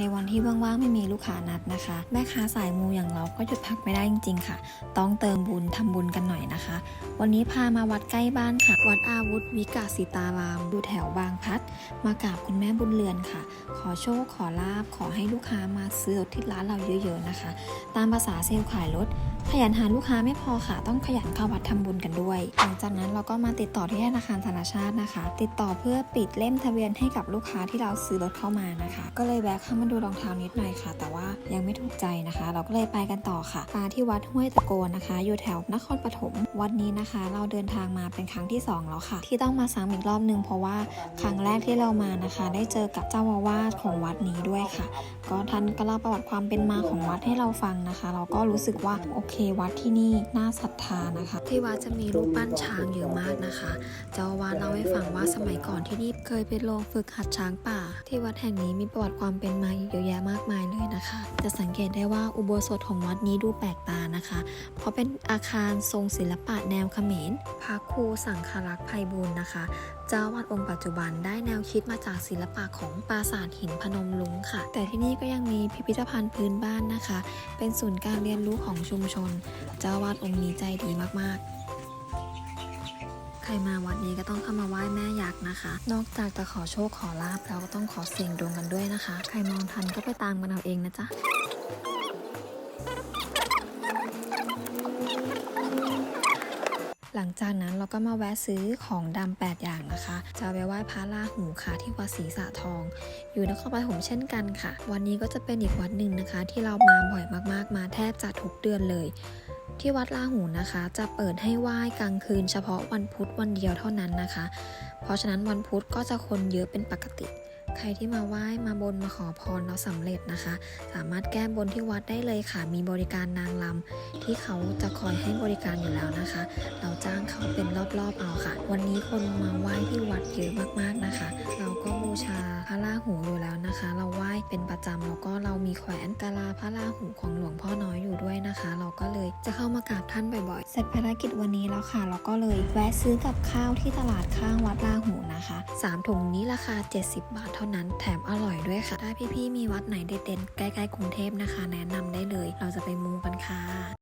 ในวันที่ว่างๆไม่มีลูกค้านัดนะคะ แม่ค้าสายมูอย่างเราก็หยุดพักไม่ได้จริง ๆ ค่ะ ต้องเติมบุญทำบุญกันหน่อยนะคะ วันนี้พามาวัดใกล้บ้านค่ะ วัดอาวุธวิกาสิตารามอยู่แถวบางพัด มากราบคุณแม่บุญเรือนค่ะ ขอโชคขอลาบขอให้ลูกค้ามาซื้อรถที่ร้านเราเยอะ ๆนะคะ ตามภาษาเซลล์ขายรถ ขยันหาลูกค้าไม่พอค่ะ ต้องขยันเข้าวัดทำบุญกันด้วย หลังจากนั้นเราก็มาติดต่อที่ธนาคารธนาชาตินะคะ ติดต่อเพื่อปิดเล่มทะเบียนให้กับลูกค้าที่เราซื้อรถเข้ามานะคะ ก็เลยแวะเข้ามาดูรองเท้านิดหน่อยค่ะ แต่ว่ายังไม่ถูกใจนะคะ เราก็เลยไปกันต่อค่ะมาที่วัดห้วยตะโกนนะคะ อยู่แถวนครปฐมวันนี้นะคะ เราเดินทางมาเป็นครั้งที่สองแล้วค่ะ ที่ต้องมาซ้ำอีกรอบนึงเพราะว่าครั้งแรกที่เรามานะคะ ได้เจอกับเจ้าอาวาสของวัดนี้ด้วยค่ะ ก็ท่านก็เล่าประวัติความเป็นมาของวัดให้เราฟังนะคะ เราก็รู้สึกว่าโอเควัดที่นี่น่าศรัทธานะคะ ที่วัดจะมีรูปปั้นช้างเยอะมากนะคะ เจ้าวาสเล่าให้ฟังว่าสมัยก่อนที่นี่เคยเป็นโรงฝึกหัดช้างป่า ที่วัดแห่งนี้มีประวัติความเป็นมาเยอะแยะมากมายเลยนะคะ จะสังเกตได้ว่าอุโบสถของวัดนี้ดูแปลกตานะคะ เพราะเป็นอาคารทรงศิลปะแนวเขมรพระครูสังฆรักษ์ไพบูลนะคะ เจ้าวาดองค์ปัจจุบันได้แนวคิดมาจากศิลปะของปราสาทหินพนมลุงค่ะ แต่ที่นี่ก็ยังมีพิพิธภัณฑ์พื้นบ้านนะคะ เป็นศูนย์การเรียนรู้ของชุมชน เจ้าอาวาดองค์นี้ใจดีมากๆใครมาวัดนี้ก็ต้องเข้ามาไหว้แม่ยักษ์นะคะ นอกจากจะขอโชคขอลาบแล้วก็ต้องขอเสี่ยงดวงกันด้วยนะคะ ใครมองทันก็ไปตามกันเอาเองนะจ๊ะ หลังจากนั้นเราก็มาแวะซื้อของดำ8อย่างนะคะ จะไปไหว้พระราหูค่ะที่วัดศรีสะทอง อยู่นครปฐมเช่นกันค่ะ วันนี้ก็จะเป็นอีกวัดหนึ่งนะคะ ที่เรามาบ่อยมากๆ มาแทบจะทุกเดือนเลย ที่วัดราหูนะคะ จะเปิดให้ไหว้กลางคืน เฉพาะวันพุธวันเดียวเท่านั้นนะคะ เพราะฉะนั้นวันพุธก็จะคนเยอะเป็นปกติ ใครที่มาไหว้มาบนมาขอพรแล้วสำเร็จนะคะ สามารถแก้บนที่วัดได้เลยค่ะ มีบริการนางลำที่เขาจะคอยให้บริการอยู่แล้วนะคะ เราจ้างเขาเป็นรอบๆเอาค่ะ วันนี้คนมาไหว้ที่วัดเยอะมากๆนะคะ เราก็บูชาพระราหูอยู่แล้วนะคะ เราไหว้เป็นประจำแล้วก็เรามีแขวนกาลาพระราหูของหลวงพ่อน้อยอยู่ด้วยนะคะ เราก็เลยจะเข้ามากราบท่านบ่อยๆ เสร็จภารกิจวันนี้แล้วค่ะ เราก็เลยแวะซื้อกับข้าวที่ตลาดข้างวัดราหู นะคะสามถุงนี้ราคา 70 บาทเท่านั้น แถมอร่อยด้วยค่ะ ถ้าพี่ๆมีวัดไหนเด่นๆใกล้ๆกรุงเทพนะคะ แนะนำได้เลย เราจะไปมูกันค่ะ